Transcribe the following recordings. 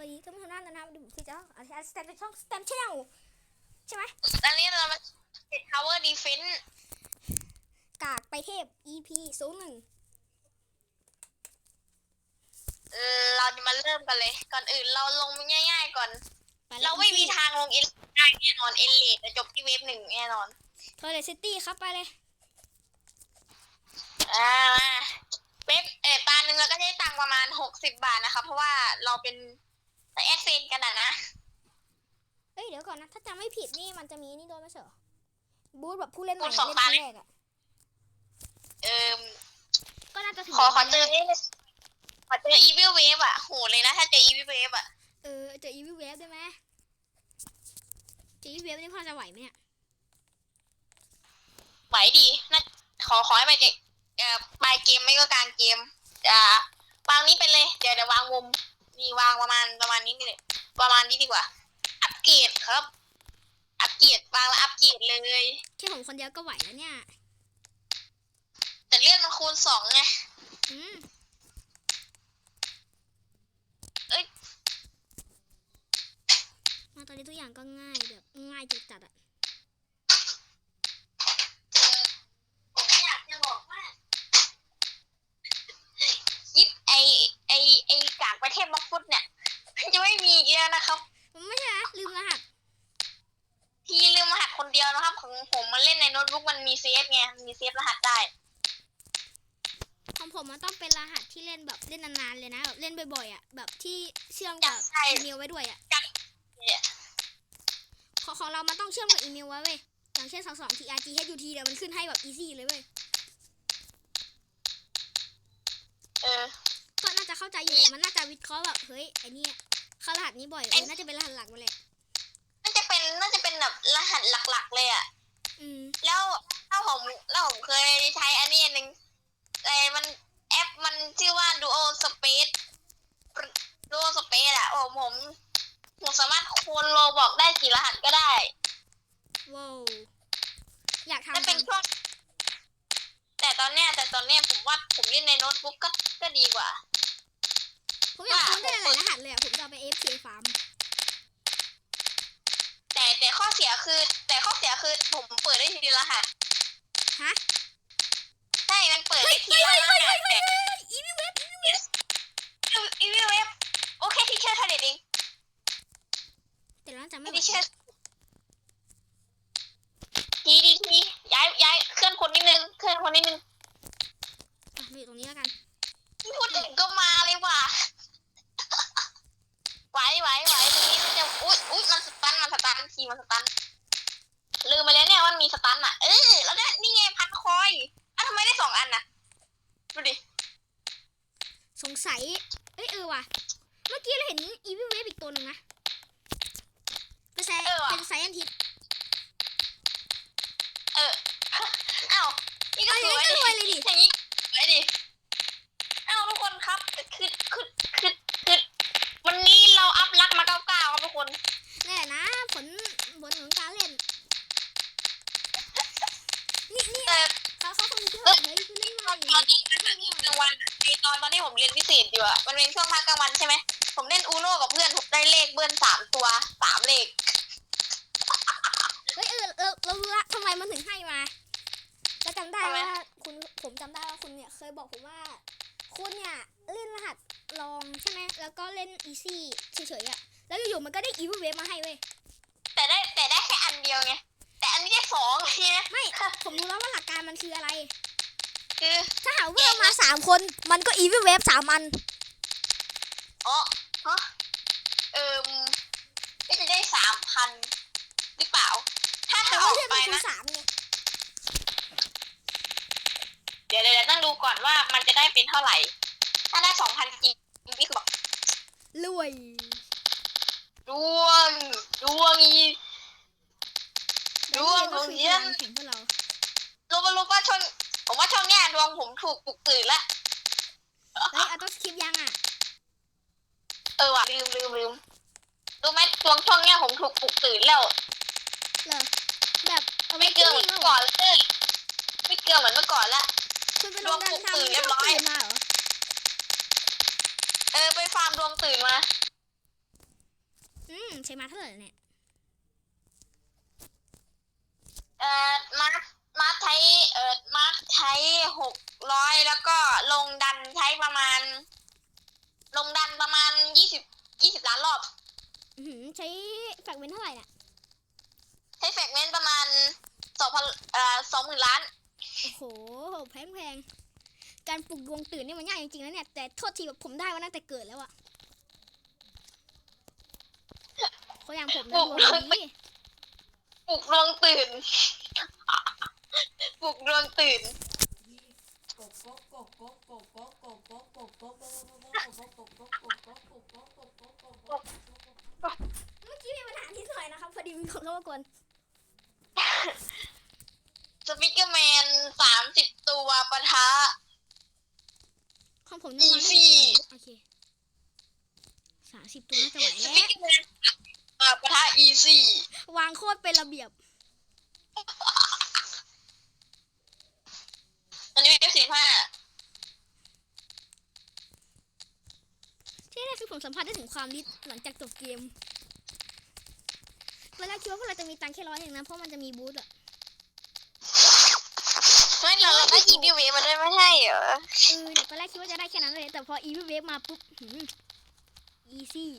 วัสดีท่านผู้ชมนะครับดูพี่เจ้าอาจารย์สแตมเป็นช่องสแตมชแนลใช่ไหมตอนนี้เรามาติด Tower Defense กากไปเทพ EP ศูนย์หนึ่งเอ่อเราจะมาเริ่มกันเลย ก่อนอื่นเราลงง่ายๆก่อน ไปลยเราไม่มี EP ทางลงเอลได้แน่นอนเอลเลดจะจบที่เวฟหนึ่งแน่นอนทอยเลซิตี้ครับไปเลย อ่ามาเวฟเออตาหนึ่งเราก็ได้ตังค์ประมาณหกสิบบาทนะคะ เพราะว่าเราเป็น แอดเฟนกันอะนะเอ้ยเดี๋ยวก่อนนะ ถ้าจำไม่ผิดนี่มันจะมีนี่ด้วยไม่ใช่เหรอบูธแบบผู้เล่นใหม่บูธสองเล่นตาครั้งแรกอะเอ่อก็น่าจะถึงขอขอเจอวันนี่ขอเจออีวิลเวฟอะโหเลยนะถ้าเจออีวิลเวฟอะเออเจออีวิเวฟได้ไหมเจออีวิเวฟนี่พอจะไหวไหมเนี่ยไหวดีนะขอขอให้ไปเอกเอ่อปลายเกมไม่ก็กลางเกมอ่าวางนี้ไปเลย เดี๋ยวเดี๋ยววางมุ มนี่วางประมาณประมาณนี้นี่เลยประมาณนี้ดีกว่า อัปเกรดครับ อัปเกรดวางแล้วอัปเกรดเลยแค่ผมคนเดียวก็ไหวแล้วเนี่ย แต่เลื่อนมันคูณสองไงอืมเอ้ยมาตอนนี้ทุกอย่างก็ง่ายแบบง่ายจัดๆอะผมอยากจะบอกว่ายิบไอไอไอกากประเทศบล็อกฟุตเนี่ยจะไม่มีอีกแล้วนะครับ มันไม่ใช่นะลืมรหัส พี่ลืมรหัสคนเดียวนะครับ ของผมมัน เล่นในโน้ตบุ๊กมันมีเซฟไงมีเซฟรหัสได้ ของผมมันต้องเป็นรหัสที่เล่นแบบเล่นนานๆเลยนะแบบเล่นบ่อยๆอะแบบที่เชื่อมกับใช่ อีเมลไว้ด้วยอะเนี่ยของของเรามันต้องเชื่อมกับอีเมลไว้เว้ยอย่างเช่นสองสอง trg hut เดี๋ยวมันขึ้นให้แบบ easy เลยเว้ยเออ ก็น่าจะเข้าใจอยู่แหละมันน่าจะวิเคราะห์แบบเฮ้ยไอ้เนี่ยเข้ารหัสนี้บ่อยเออน่าจะเป็นรหัสหลักมาเลย น่าจะเป็นน่าจะเป็นแบบรหัสหลักๆเลยอะ อืมแล้วถ้าผมแล้วผมเคยใช้อันนี้อันหนึ่งไอ้มันแอปมันชื่อว่า Duo Space Duo Space อะโอ้ผมผมสามารถคูณโลบอกได้กี่รหัสก็ได้ว้าวอยากทำถ้าเป็นจังช่วงแต่ตอนเนี้ยแต่ตอนเนี้ยผมว่าผมเล่นในโน้ตบุ๊กก็ก็ดีกว่า ผมอยากทำได้หลายรหัสเลยอะผมจะเอาไป FK ฟาร์ม แต่แต่ข้อเสียคือ แต่ข้อเสียคือผมเปิดได้ทีละรหัสฮะใช่มันเปิดได้ทีละรหัสแต่อีวิเว็บอีวิวเว็บโอเคที่เชื่อทาเด็ดเองแต่เราจะไม่ไหวที่เชื่อทีดีทีย้ายย้ายเคลื่อนคนนิดนึงเคลื่อนคนนิดนึงอะมาอยู่ตรงนี้แล้วกันพูดถึงก็มาเลยว่ะไหวไหวไหวตรงนี้มันจะอุ้ยอุ้ยมันส ตันมันสตันทีมันสตันลืมไปแล้วเนี่ยว่ามันมีสตันอะ เออ แล้วเนี่ยนี่ไงพันคอยอะทำไมได้สองอันน่ะ ดูดิ สงสัย เอ้ยเออว่ะ เมื่อกี้เราเห็นอีวิเว็บอีกตัวหนึ่งนะเป็นไซเออว่ะเป็นไซแอนทิสเอออ้าวนี่ก็เอาสอย่างวยนั้นก็ดิรวยเลยดิอย่างนี้ไปดิเอ้าทุกคนครับ คือคือคือคือวันนี้เราอัพลักษณ์มาเก้าเก้าครับทุกคน นี่นแหละนะผลผลของการเล่น นี่นี่ แต่ เขา เขาคงคิดว่าเฮ้ยคือเล่นตใหม่อนตอนนี้มันเป็นกลางวันในตอนตอนที่ผมเรียนพิเศษอยู่อะมันเป็นช่วงพักกลางวันใช่ไหมผมเล่นอูโน่กับเพื่อนผมได้เลขเบิ้ลสามตัวสามเลขเฮ้ยเออเราเรารู้ละทำไมมันถึงให้มาแล้วจำได้ทำไมว่าคุณผมจำได้ว่าคุณเนี่ยเคยบอกผมว่า คุณเนี่ยเล่นรหัสลองใช่ไหมแล้วก็เล่นอีซี่เฉยๆอะแล้วอยู่ๆมันก็ได้อีวิเว็บมาให้เว้ยแต่ได้แต่ได้แค่อันเดียวไงแต่อันนี้ได้สองเลยนะไม่ผมรู้แล้วว่าหลักการมันคืออะไร คือถ้าหากว่าเรามาสามคน มันก็อีวิเว็บสามอัน อ๋อฮะเอิมก็จะได้สามพันหรือเปล่า ถ้าแต่ถ้าอว่าอกเลือดไปมันคูณนะสามไงเดี๋ยวเดี๋ยวเดี๋ยวต้องดูก่อนว่ามันจะได้เป็นเท่าไหร่ ถ้าได้สองพันจริงนี่คือแบบรวย ดวงดวงอีดวงก็ของคือเยี่ยมพลังแข่งพวกเรารู้ปะรู้ปะช่วง ผมว่าช่วงเนี้ยดวงผมถูกปลุกตื่นละเฮ้ยเอาต้องคลิปยังอะ เออว่ะลืมลืมลืมรู้ไหมช่วงช่วงเนี้ยผมถูกปลุกตื่นแล้วเหรอแบบเอาไม่ไว้เกลือเหมือนเมื่อก่อนเลยไม่เกลือเหมือนเมื่อก่อนละคุณไปลงดันทำดวงปลุกตื่นเรีเรียยบบร้ร้ออยยมาเหรอเออไปฟาร์มดวงตื่นมาใช้มาเท่าไหร่เนี่ยเอ่อมาร์ค มาร์คใช้เอ่อมาร์คใช้หกร้อยแล้วก็ลงดันใช้ประมาณ ลงดันประมาณยี่สิบยี่สิบล้านรอบ อื้อหือใช้แฟกเวนเท่าไหร่เนี่ยใช้แฟกเมนต์ประมาณสองพันเอ่อสองหมื่นล้าน โอ้โหแพงแพงๆการปลุกดวงตื่นนี่มันยากจริงๆนะเนี่ยแต่โทษทีแบบผมได้มาตั้งแต่เกิดแล้วอะคนอย่างผมนะดวงดีปลุกดวงตื่น ปลุกดวงตื่นเมื่อกี้มีปัญหาที่หน่อยนะครับ พอดีมีคนเข้ามากวนสปิเกอร์แมนสามสิบตัวปะทะ ของผมนี่มาได้ Easy กี่ตัวโอเคสามสิบตัวน่าจะไหวสแล้วปิเกอร์แมนเอ่อปะทะอีซี่วางโคตรเป็นระเบียบ อันนี้เป็นสิบห้าที่แรกคือผมสัมผัสได้ถึงความลิดหลังจากจบเกมเวลาคิดว่าพวกเราจะมีตังค์แค่ร้อยเองนะเพราะมันจะมีบูธอะไม่เราเราได้อีพีเวมาด้วยไม่ใช่เหรอเออเดี๋ยวตอนแรกคิดว่าจะได้แค่นั้นเลย แต่พออีวิเวฟมาปุ๊บอีซี่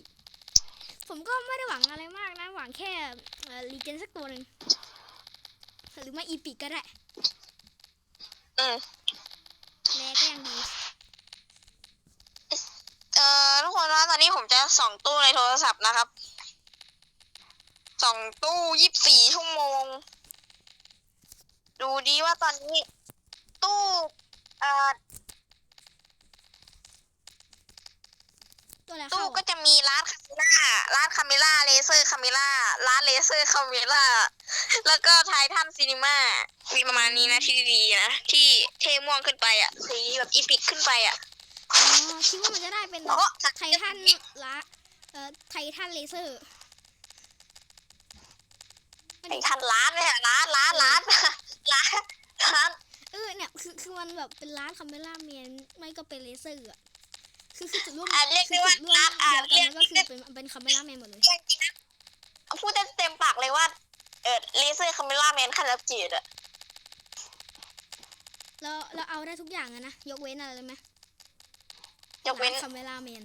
ผมก็ไม่ได้หวังอะไรมากนะ หวังแค่รีเจนสักตัวหนึ่งหรือไม่อีพิกก็ได้ อืมแลก็ยังดีเอ่อทุกคนว่าตอนนี้ผมจะส่องตู้ในโทรศัพท์นะครับส่องตู้ยี่สิบสี่ชั่วโมง ดูดีว่าตอนนี้ ตู้เอ่อตัวอะไรตู้เข้าก็อะจะมีร้านคาเมล่าร้านคาเมล่า ร์คาเมล่าร้านเลเซอร์คาเมล่าแล้วก็ไททันซีนีมามีประมาณนี้นะที่ดีๆนะที่เทม่วงขึ้นไปอะสีแบบอีพิกขึ้นไปอะอ๋อคิดว่ามันจะได้เป็นแล้วก็ไททันละเอ่อไททันเลเซอร์ไททันร้านเนี่ยร้านร้านร้านร้านร้านเออเนี่ยคือคือมันแบบเป็นร้านคาเมล่าเมียนไม่ก็เป็นเลเซอร์อะคือคือจุดร่วมอะเรียกคืได้อว่าจุดร่วมร้านอะเดีเรียยวกกันก็คือเป็นเป็นคาเมล่าแมนหมดเลยเรียกจริงนะ พูดได้เต็มปากเลยว่า เออเลเซอร์คาเมล่าแมนคันรับจีดอะเราเราเอาได้ทุกอย่างอะนะ ยกเว้นอะไรเลยไหมยกเว้นคาเมล่าแมน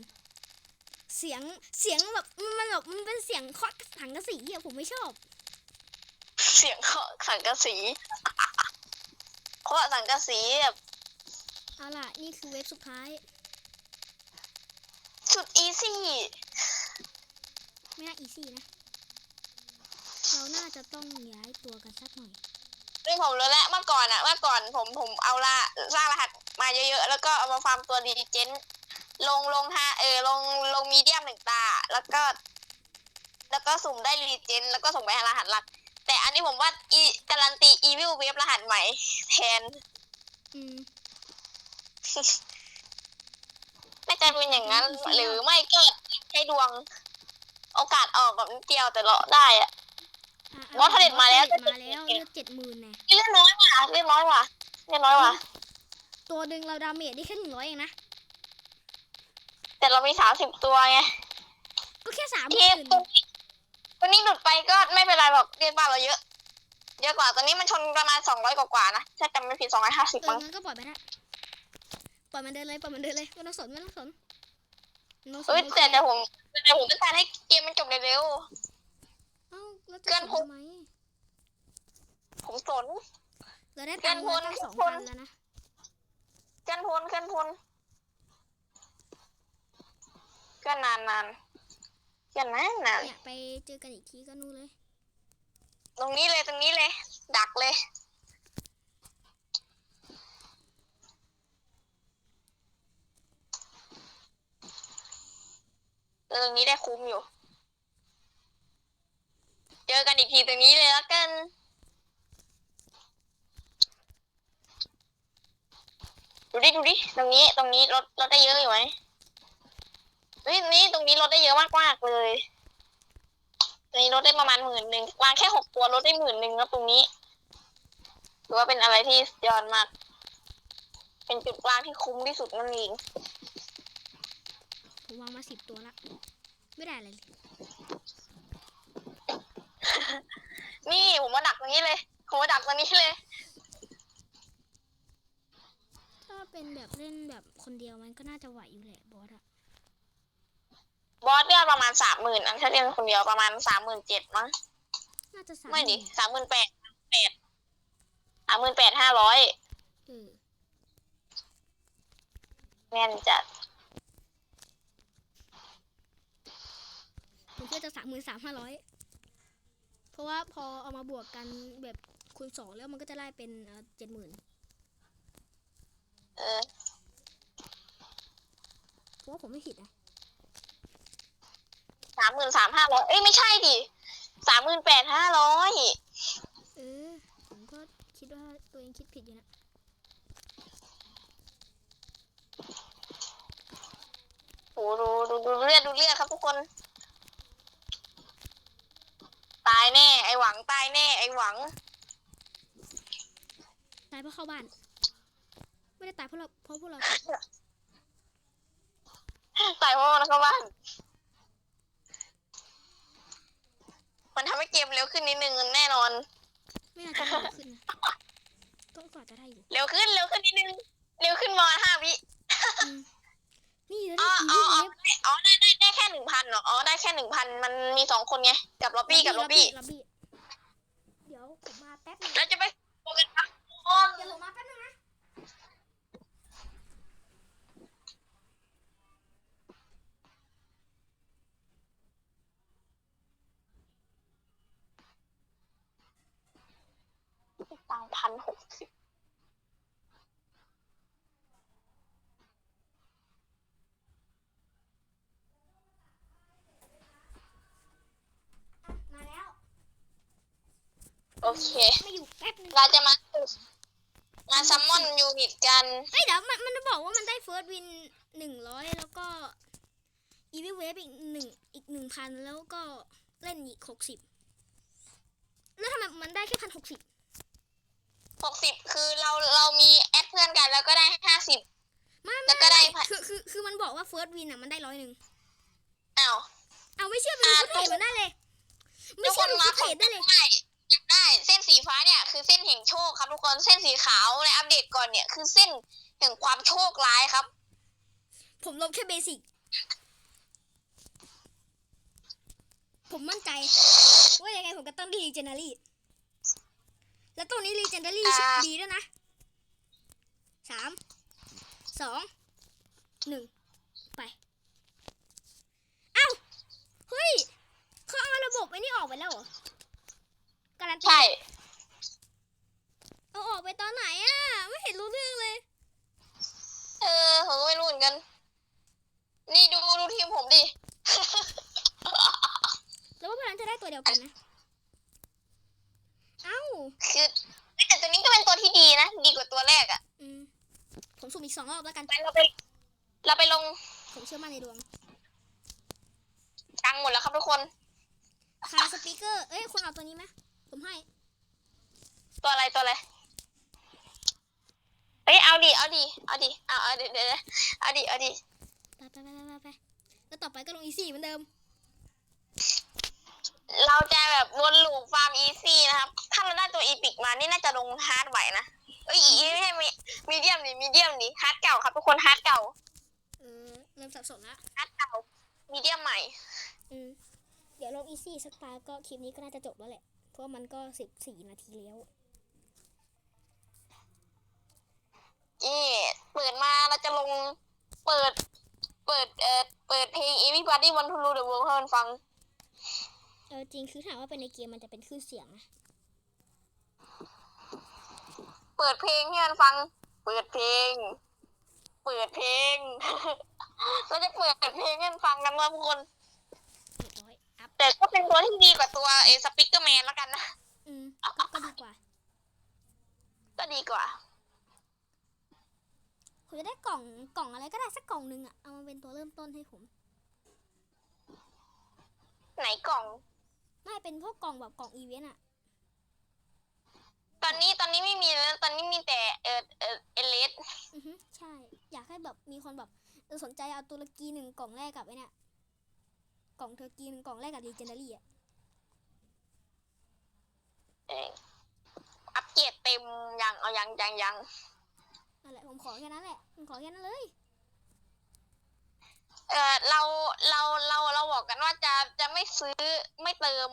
เสียงเสียงแบบมันแบบมันเป็นเสียงเคาะถังกระสีอะผมไม่ชอบ เสียงเคาะสังกะสีเคาะสังกะสีแบบเอาล่ะ นี่คือเว็บสุดท้าย สุดอีซี่ ไม่น่าอีซี่นะ เราน่าจะต้องย้ายตัวกันสักหน่อยนี่ผมรู้แล้วเมื่อก่อนอะเมื่อก่อนผมผมเอาละสร้างรหัสมาเยอะๆ แล้วก็เอามาฟาร์มตัวดีเจนลงลงฮะเออลงลงมีเดียมหนึ่งตา แล้วก็ แล้วก็สุ่มได้รีเจนแล้วก็ส่งไปหารหัสหลัก แต่อันนี้ผมว่าอีการันตีอีวิลเวฟรหัสใหม่แทนอืมน่าจะเป็นอย่างนั้น หรือไม่ก็ใช้ดวง โอกาสออกแบบนิดเดียวแต่เราได้อะอะ บอสเทรดมาแล้วบอสเทรดมาแล้วเลือดเจ็ดหมื่นแน่นี่เล่นน้อยว่ะเล่นน้อยว่ะเล่นน้อยว่ะ ตัวดึงเราดาเมจได้แค่หนึ่งร้อยเองนะ แต่เรามีสามสิบตัวไง ก็แค่สามหเทมื่ปนตัวนี้ตัวนี้หลุดไปก็ไม่เป็นไรหรอกเรียนบ้านเราเยอะ เยอะกว่าตัวนี้มันชนประมาณสองร้อยกว่าๆนะถ้าจำไม่ผิดสองร้อยห้าสิบเออมั้งงั้นก็ปล่อยไปละปล่อยมันเดินเลยปล่อยมันเดินเลยไม่ต้องสนไม่ต้องสนไม่ต้องสนเฮ้ยโอเคแต่แต่ผมแต่ผมต้องการให้เกมมันจบเร็ว เอ้าแล้วจะเกิสนนผมทำไมๆผมสน เราได้ตังค์มาตั้งเกินสองคพันนแล้วนะเกินพลเกินพลเกินนานนานเกินนานนานเนี่ยไปเจอกันอีกทีก็นู่นเลย ตรงนี้เลยตรงนี้เลย ดักเลยตรงนี้ได้คุ้มอยู่ เจอกันอีกทีตรงนี้เลยแล้วกัน ดูดิ ดูดิ ตรงนี้ ตรงนี้รถรถได้เยอะอยู่ไหมเฮ้ยนี่ตรงนี้รถได้เยอะมากมากเลยตรงนี้รถได้ประมาณหมื่นหนึ่งวางแค่หกตัวรถได้หมื่นหนึ่งแล้วตรงนี้ถือว่าเป็นอะไรที่ยอดมาก เป็นจุดวางที่คุ้มที่สุดนั่นเองผมวางมาสิบตัวละ ไม่ได้อะไรเลย นี่ผมมาดักตรงนี้เลย ผมมาดักตรงนี้เลย ถ้าเป็นแบบเล่นแบบคนเดียวมันก็น่าจะไหวอยู่แหละบอสอะบอสเลือดประมาณสามหมื่นอันถ้าเล่นคนเดียวประมาณสามหมื่นเจ็ดมั้ง น่าจะสามไม่ดิหนสามหมื่นแปดแปดสามหมื่นแปดห้าร้อยเออแม่นจัดผมเชื่อจะสามหมื่นสามห้าร้อย เพราะว่าพอเอามาบวกกันแบบคูณสองแล้วมันก็จะได้เป็นเจ็ดหมื่นเออเพราะว่าผมไม่ผิดนะสามหมื่นสามห้าร้อยเอ้ยไม่ใช่ดิสามหมื่นแปดห้าร้อยเออผมก็คิดว่าตัวเองคิดผิดอยู่นะโหดูดูดูเลือดดูเลือดครับทุกคนตายแน่ ไอหวังตายแน่ ไอหวัง ตายเพราะเข้าบ้าน ไม่ได้ตายเพราะเราเพราะพวกเราตายเพราะมันเข้าบ้าน มันทำให้เกมเร็วขึ้นนิดนึงแน่นอน ไม่น่าจะเร็วขึ้นนะก็ก็อาจจะได้อยู่ เร็วขึ้นเร็วขึ้นนิดนึง เร็วขึ้นมาห้าวิอืม นี่แล้วอ๋อได้อ๋ออีอ๋อเวฟได้ได้ได้แค่หนึ่งพันเหรอ อ๋อได้แค่หนึ่งพันมันมีสองคนไง กับล็อบบี้กับล็อบบี้ล็อบบี้เดี๋ยวผมมาแป๊บนึงแล้วจะไปโฟกัสครับทุกคนเดี๋ยวผมมาแป๊บนึงนะตังพันหกสิบ อะมาแล้ว โอ เคไม่อยู่แป๊บนึงเราจะมามาซัมมอนยูนิตกันเฮ้ยเดี๋ยวมันมันจะบอกว่ามันได้เฟิร์สวินหนึ่งร้อยแล้วก็อีวิเวฟอีกหนึ่งอีกหนึ่งพันแล้วก็เล่นอีกหกสิบแล้วทำไมมันได้แค่พันหกสิบหกสิบคือเราเรามีแอดเพื่อนกันแล้วก็ได้ห้าสิบไม่แล้ไม่วก็ได้ไม่พันคือคือคือมันบอกว่าเฟิร์สวินอะมันได้ร้อยหนึ่งอ้าวเอาไม่เชื่อไปดูอ่าฟุตเทจมันได้เลย ไม่ทุกคเชื่อนดูมาฟุตเทจได้เลยได้อยากได้ เส้นสีฟ้าเนี่ยคือเส้นแห่งโชคครับทุกคนเส้นสีขาวในอัปเดตก่อนเนี่ยคือเส้นแห่งความโชคร้ายครับ ผมลบแค่เบสิกผมมั่นใจ ว่ายังไงผมก็ต้องดีเจนเนอรี่ แล้วตัวนี้รีเจนเนอรี่อ่าดีด้วยนะสามสองหนึ่งไป เอ้า เฮ้ยเขาเอาระบบไอ้นี่ออกไปแล้วเหรอ การันตีใช่ เอาออกไปตอนไหนอะไม่เห็นรู้เรื่องเลย เออผมก็ไม่รู้เหมือนกัน นี่ดูดูทีมผมดิ แล้วว่าพวกนั้นจะได้ตัวเดียวกันนะ เอ้า คือแต่ตัวนี้ก็เป็นตัวที่ดีนะ ดีกว่าตัวแรกอะอืม ผมสุ่มอีกสองรอบแล้วกันไปเราไป เราไปลงผมเชื่อมั่นในดวง ตังค์หมดแล้วครับทุกคน คาสปีกเกอร์ เอ้ยคุณเอาตัวนี้ไหม ผมให้ ตัวอะไรตัวอะไรเอ้ยเอาดิเอาดิเอาดิเอาเอาเดี๋ยวเดี๋ยวเดี๋ยวเอาดิเอาดิไปไปไปไปไปแล้วต่อไปก็ลงอีซี่เหมือนเดิม เราจะแบบวนลูปฟาร์มอีซี่นะครับ ถ้าเราได้ตัวอีพิกมานี่น่าจะลงฮาร์ดไหวนะเอ้ยอีไม่ใช่มีมีเดียมดิมีเดียมดิฮาร์ดเก่าครับทุกคนฮาร์ดเก่าเออเริ่มสับสนละฮาร์ดเก่ามีเดียมใหม่ อืมเดี๋ยวลงอีซี่สักตาก็คลิปนี้ก็น่าจะจบแล้วแหละ เพราะว่ามันก็สิบสี่นาทีแล้วนี่เปิดมาเราจะลงเปิด เปิดเอ่อเปิดเพลง Everybody Want to Rule the World ให้มันฟัง เออจริงคือถามว่าเป็นในเกมมันจะเป็นคลื่นเสียงนะเปิดเพลงให้มันฟัง เปิดเพลง เปิดเพลง เราจะเปิดเพลงให้มันฟังกันว่าทุกคน เรียบร้อย อัพ แต่ก็เป็นตัวที่ดีกว่าตัวเอสปิกเกอร์แมนแล้วกันนะ อืมก็ก็ดีกว่า ก็ดีกว่าผมจะได้กล่องกล่องอะไรก็ได้สักกล่องหนึ่งอะเอามาเป็นตัวเริ่มต้นให้ผม ไหนกล่อง ไม่เป็นพวกกล่องแบบกล่องอีเวนต์อะตอนนี้ตอนนี้ไม่มีแล้วตอนนี้มีแต่เออเออเอเลสอือฮึใช่ อยากให้แบบมีคนแบบเออสนใจเอาตุรกีหนึ่งกล่องแรกกับไอ้เนี่ย กล่องเทอร์กีหนึ่งกล่องแรกกับดีเจนดารี่อะเอ่ออัปเกรดเต็มยังเอายังยังยังนั่นแหละผมขอแค่นั้นแหละผมขอแค่นั้นเลยเออเราเราเราเราบอกกันว่าจะจะไม่ซื้อไม่เติม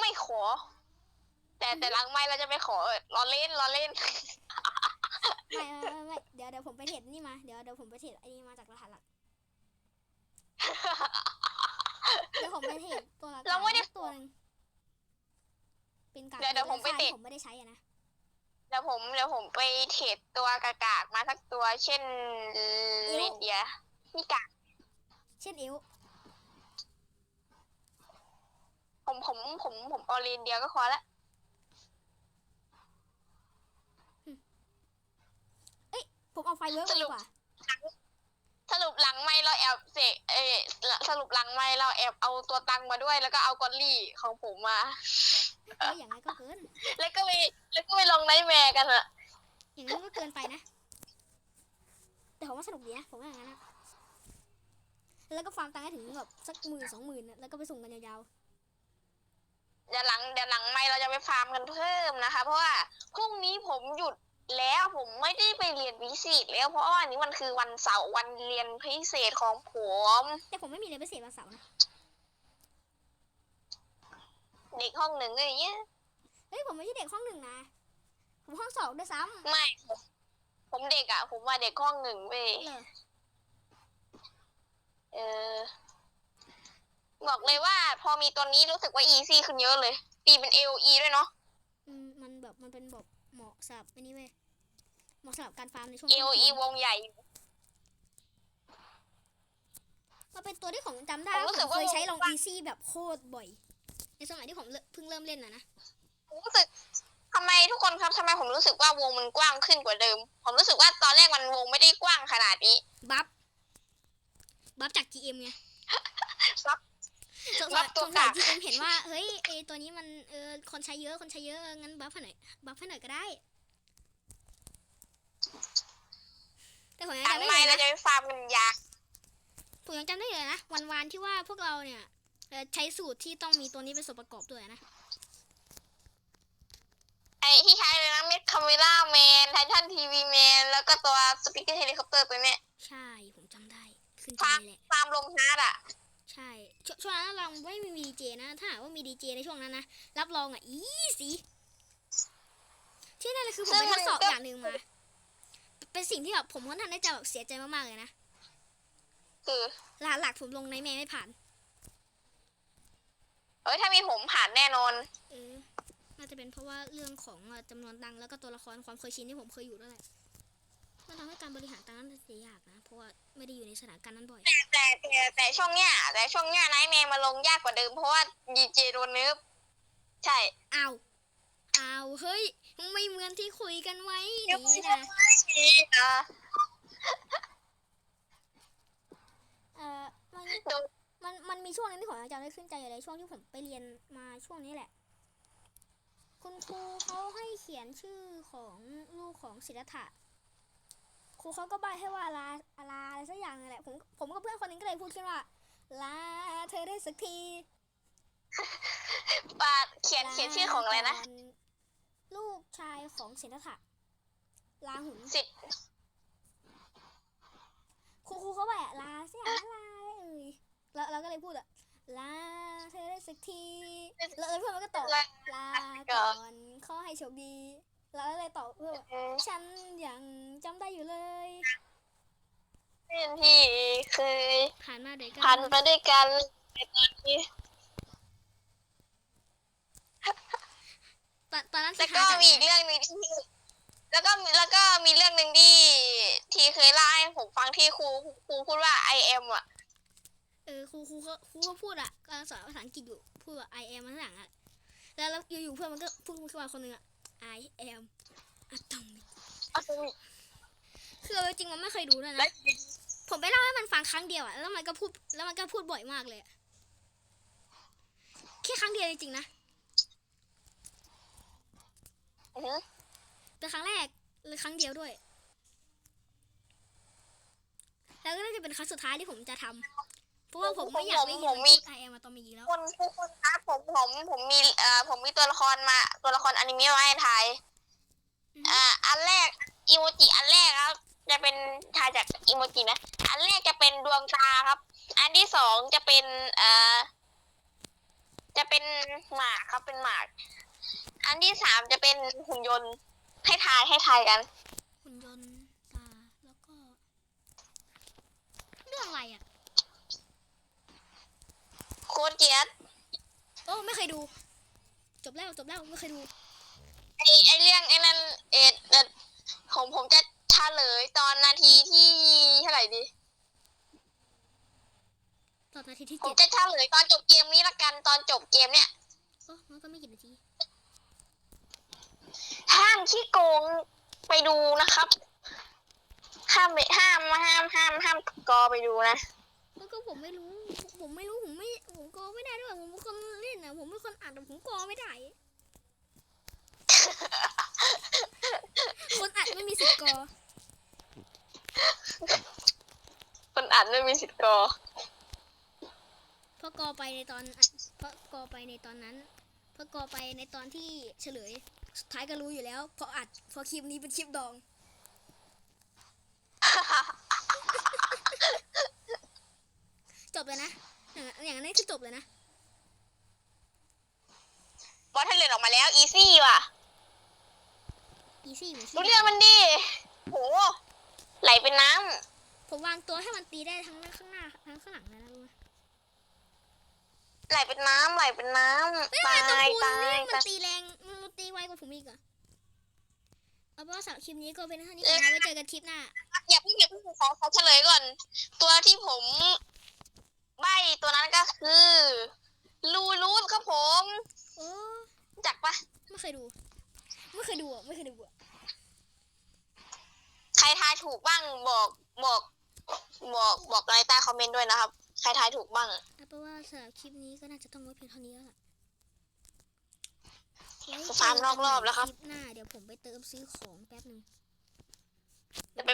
ไม่ขอ แต่แต่หลังไม่เราจะไปขอเออล้อเล่นล้อเล่นไม่ไม่ไม่ไม่เดี๋ยวเดี๋ยวผมไปเทรดนี่มาเดี๋ยวเดี๋ยวผมไปเทรดไอ้นี่มาจากรหัสหลัก เดี๋ยวผมไปเทรดตัวละเราไม่ได้ ตัวหนึงเป็นการเดี๋ยวเดี๋ยวผมไปเทรดผมไม่ได้ใช้อะนะเดี๋ยวผมเดี๋ยวผมไปเทรดตัวกากากๆมาสักตัว เช่นเลนเดียนี่กากเช่นเอลผมผมผมผมเอาเลนเดียก็พอละผมเอาไฟเวิร์กไปดีกว่า สรุปหลังไม่เราแอบเสกเออสรุปหลังไม่เราแอบเอาตัวตังมาด้วย แล้วก็เอากอลลี่ของผมมาเอ้ยอย่างไรก็เกิน แล้วก็ไปแล้วก็ไปลงไนท์แมร์กันอะอย่างนั้นก็เกินไปนะ แต่ผมว่าสนุกดีนะผมว่าอย่างนั้นนะแล้วก็ฟาร์มตังค์ให้ถึงแบบสักหมื่นสองหมื่นนะแล้วก็ไปส่งกันยาวเดี๋ยวหลังเดี๋ยวหลังไม่เราจะไปฟาร์มกันเพิ่มนะคะ เพราะว่าพรุ่งนี้ผมหยุด แล้วผมไม่ได้ไปเรียนพิเศษแล้วเพราะว่าอันนี้มันคือวันเสาร์วันเรียนพิเศษของผมๆแต่ผมไม่มีเลยไปเสียวันเสาร์นะเด็กห้องหนึ่งก็อย่างเงี้ยเฮ้ยผมไม่ใช่เด็กห้องหนึ่งนะ ผมห้องสองด้วยซ้ไม่ผมผมเด็กอะผมว่าเด็กห้องหนึ่งเว้ยำเลยเออบอกเลยว่าพอมีตัวนี้รู้สึกว่าอีซี่ขึ้นเยอะเลยตีเป็น AOE ด้วยเนาะอืมมันแบบมันเป็นแบบ เหมาะสำหรับอันนี้เว้ยเหมาะสำหรับการฟาร์มในช่วง AOE วงใหญ่มันเป็นตัวที่ผมจำได้ผมรู้ว่าสึผกมว่าเคยใช้ลองอีซี่แบบโคตรบ่อย ในสมัยที่ผมเริ่มเพิ่งเริ่มเล่นนะนะผมรู้สึกทำไมทุกคนครับทำไมผมรู้สึกว่าวงมันกว้างขึ้นกว่าเดิม ผมรู้สึกว่าตอนแรกมันวงไม่ได้กว้างขนาดนี้ บัฟ บัฟจาก GM ไง บัฟ สงบัสัยฟตัวสงสัยกาก GM เห็นว่า เฮ้ยเอตัวนี้มันเออคนใช้เยอะคนใช้เยอะงั้นบัฟให้หน่อยบัฟให้หน่อยก็ได้ แต่ผมยังหลังจำได้ไม่เลยเรานะจะไปฟาร์มกันยากผมยังจำได้เลยนะวันวานๆที่ว่าพวกเราเนี่ยเอ่อใช้สูตรที่ต้องมีตัวนี้เป็นส่วนประกอบด้วยนะ ไอที่ใช้เลยนะเมดคาเมล่าแมนไททันทีวีแมนแล้วก็ตัวสปิเกอร์เฮลิคอปเตอร์ตัวเนี้ยใช่ผมจำได้ขึ้นใจฟาร์มเลยแหละฟาร์มลงฮาร์ดอะ ใช่ชวช่วงนั้นเราไม่มีดีเจนะ ถ้าหากว่ามีดีเจในช่วงนั้นนะ รับรองอะ อีสีที่นั่นเลยคือผมไปทดสอบอย่างหนึ่งมา เป็นสิ่งที่แบบผมค่อนข้างได้จะแบบเสียใจมากๆเลยนะคือรหัสหลักผมลงในแม่ไม่ผ่าน เอ้ยถ้ามีผมผ่านแน่นอนเออน่าจะเป็นเพราะว่าเรื่องของเอ่อจำนวนตังค์แล้วก็ตัวละครความเคยชินที่ผมเคยอยู่ด้วยแหละมันทำให้การบริหารตังค์นั้นเสียยากนะเพ ราะว่าไม่ได้อยู่ในสถานการณ์นั้นบ่อย แต่แต่แต่แต่ช่วงเนี้ยแต่ช่วงเนี้ยไนท์แมนมาลงยากกว่าเดิมเพราะว่าดีเจโดนเนิร์ฟใช่อ้าวอ้าวเฮ้ยไม่เหมือนที่คุยกันไว้เดี๋ยวนี่ไม่นะดีนะเออมันโดนมันมันมีช่วงหนึงที่ผมยังจำได้ขึ้นใจเลยช่วงที่ผมไปเรียนมาช่วงนี้แหละ คุณครูเขาให้เขียนชื่อของลูกของศิลธะ ครูเขาก็ใบให้ว่าลาลาอะไรสักอย่างนั่นแหละผมผมกับเพื่อนคนหนึงก็เลยพูดขึ้นว่า ลาเธอได้สักทีปาเขียนเขียนชื่อของอะไรนะลาก่ลูกชายของศิลธะลาหุนสิทธิ์ครูครูเขาแบบลาเสียลาเอ่ยแล้วเราก็เลยพูดอะลาเธอได้สักทีแล้วเออเพื่อนมันก็ตอบและลาก่อนขอให้โชคดี แล้วก็เลยตอบเพื่อนว่าฉันยังจำได้อยู่เลยเพื่อนที่เคยผ่านมาด้วยกันผ่านมาด้วยกันในตอนนี้ตอนตอนนั้นแล้วสิก็หาจากมีอีกเรื่องหนึงที่แล้วก็แล้วก็มีเรื่องหนึ่งที่ที่เคยเล่าให้ผมฟังที่ครูครูพูดว่า I am อะเออครูครูก็ครูก็พูดอะกำลังสอนภาษาอังกฤษอยู่พูดว่า I am มันหลังอะแล้วแล้วอยู่ๆเพื่อนมันก็พูดขึ้นมาคนหนึ่งอะ I am อะตอมคือเอาจริงๆมันไม่เคยดูด้วยและนะ ผมไปเล่าให้มันฟังครั้งเดียวอะแล้วมันก็พูดแล้วมันก็พูดบ่อยมากเลยอะแค่ครั้งเดียวจริงๆนะ อือฮึเป็นครั้งแรกเลยครั้งเดียวด้วย แล้วก็น่าจะเป็นครั้งสุดท้ายที่ผมจะทำ เพราะว่าผมไม่อยากได้ยินผมมันมีพูดไอแอมมาตอมีอีกแล้วคนทุกคนครับผมผมผมมีเอ่อผมมีตัวละครมา ตัวละครอนิเมะมาให้ทายอืม อ่าอันแรกอีโมจิอันแรกครับ จะเป็นทายจากอีโมจินะ อันแรกจะเป็นดวงตาครับ อันที่สองจะเป็นเอ่อจะเป็นหมากครับเป็นหมาก อันที่สามจะเป็นหุ่นยนต์ให้ทายให้ทายกัน หุ่นยนต์ตาแล้วก็ เรื่องอะไรอะโคตรเจียดโอ้ไม่เคยดู จบแล้วจบแล้วไม่เคยดูไอไอเรื่องไอนั้นเอ็ดเอ็ดผมผมจะเฉลยตอนนาทีที่เท่าไหร่ดี ตอนนาทีที่ผมเจ็ดจะเฉลยตอนจบเกมนี้ละกันตอนจบเกมเนี่ย โอ้มันก็ไม่กี่นาทีห้ามขี้โกงไปดูนะครับ ห้ามไปห้ามห้ามห้ามห้ามกอไปดูนะ แล้วก็ผมไม่รู้ ผมไม่รู้ ผมไม่ ผมกอไม่ได้ด้วย ผมเป็นคนเล่นนะผมเป็นคนอ่านแต่ผมกอไม่ได้ คนอัดไม่มีสิทธิ์กอ คนอัดไม่มีสิทธิ์กอ เพราะกอไปในตอนอัดเพราะกอไปในตอนนั้น เพราะกอไปในตอนที่เฉลย สุดท้ายก็รู้อยู่แล้ว เพราะอัดเพราะคลิปนี้เป็นคลิปดอง จบเลยนะ อย่างนั้นอย่างนั้นคือจ บเลยนะ บอสเทเลนออกมาแล้ว อีซี่ว่ะ อีซี่เหมือนดูที่เรื่องมันดิโห ไหลเป็นน้ผมวางตัวให้มันตีได้ทั้งข้างหน้าทั้งข้างหลังเลยนะรู้ไหมำไหลเป็นน้ำไหลเป็นน้เฮ้ยำ ตาทำไมยตะตาปูยนี่มัตานย ตีแรงมันตีไวกว่าผมอีกอะเอาเป็นว่าสำหรับคลิปนี้ก็เป็นเท่านี้ก่อนนะไว้เจอกันคลิปหน้า อย่าเพิ่งอย่าเพิ่งขอขอเฉลยก่อน ตัวที่ผม ใบตัวนั้นก็คือ ลูรูทครับผมโอ้รู้จักปะไม่เคยดู ไม่เคยดูอะ ไม่เคยดูอะ ใครทายถูกบ้างบอกบอก บอกบอกในใต้คอมเมนต์ด้วยนะครับ ใครทายถูกบ้าง เอาเป็นว่าสำหรับคลิปนี้ก็น่าจะต้องไว้เพียงเท่านี้แล้วล่ะไว้เจฟาร์มนอกรอบแล้วครับคลิปหน้าเดี๋ยวผมไปเติมซื้อของแป๊บหนึ่ง จะไป